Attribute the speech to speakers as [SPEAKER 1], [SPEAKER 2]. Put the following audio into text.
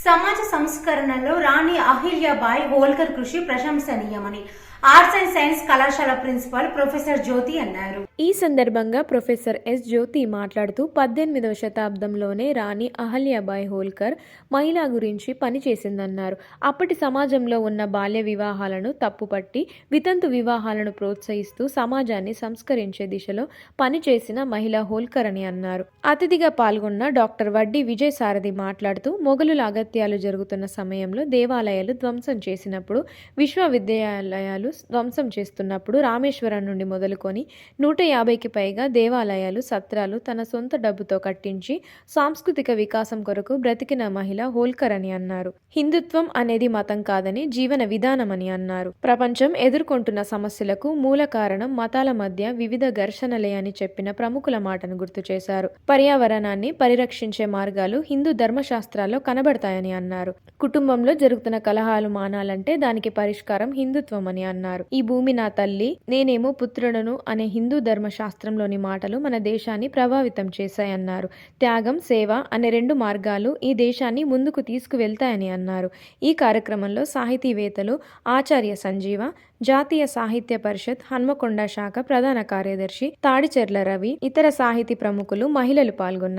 [SPEAKER 1] సమాజ సంస్కరణలో రాణి అహిల్యాబాయ్ హోల్కర్ కృషి ప్రశంసనీయమని ఆర్ట్స్ అండ్ సైన్స్ కళాశాల ప్రిన్సిపాల్ ప్రొఫెసర్ జ్యోతి అన్నారు.
[SPEAKER 2] ఈ సందర్భంగా ప్రొఫెసర్ ఎస్ జ్యోతి మాట్లాడుతూ పద్దెనిమిదవ శతాబ్దంలోనే రాణి అహల్యాబాయ్ హోల్కర్ మహిళ గురించి పనిచేసిందన్నారు అప్పటి సమాజంలో ఉన్న బాల్య వివాహాలను తప్పుపట్టి వితంతు వివాహాలను ప్రోత్సహిస్తూ సమాజాన్ని సంస్కరించే దిశలో పనిచేసిన మహిళ హోల్కర్ అని అన్నారు. అతిథిగా పాల్గొన్న డాక్టర్ వడ్డీ విజయసారథి మాట్లాడుతూ మొఘలుల అగత్యాలు జరుగుతున్న సమయంలో దేవాలయాలు ధ్వంసం చేసినప్పుడు విశ్వవిద్యాలయాలు ధ్వంసం చేస్తున్నప్పుడు రామేశ్వరం నుండి మొదలుకొని నూట యాభైకి పైగా దేవాలయాలు సత్రాలు తన సొంత డబ్బుతో కట్టించి సాంస్కృతిక వికాసం కొరకు బ్రతికిన మహిళ హోల్కర్ అని అన్నారు. హిందుత్వం అనేది మతం కాదని జీవన విధానం అని అన్నారు. ప్రపంచం ఎదుర్కొంటున్న సమస్యలకు మూల కారణం మతాల మధ్య వివిధ ఘర్షణలే అని చెప్పిన ప్రముఖుల మాటను గుర్తు చేశారు. పర్యావరణాన్ని పరిరక్షించే మార్గాలు హిందూ ధర్మశాస్త్రాల్లో కనబడతాయని అన్నారు. కుటుంబంలో జరుగుతున్న కలహాలు మానాలంటే దానికి పరిష్కారం హిందుత్వం అని అన్నారు. ఈ భూమి నా తల్లి నేనేమో పుత్రుడను అనే హిందూ ధర్మశాస్త్రంలోని మాటలు మన దేశాన్ని ప్రభావితం చేశాయన్నారు త్యాగం సేవ అనే రెండు మార్గాలు ఈ దేశాన్ని ముందుకు తీసుకువెళ్తాయని అన్నారు. ఈ కార్యక్రమంలో సాహితీవేత్తలు ఆచార్య సంజీవ జాతీయ సాహిత్య పరిషత్ హన్మకొండ శాఖ ప్రధాన కార్యదర్శి తాడిచెర్ల రవి ఇతర సాహితీ ప్రముఖులు మహిళలు పాల్గొన్నారు.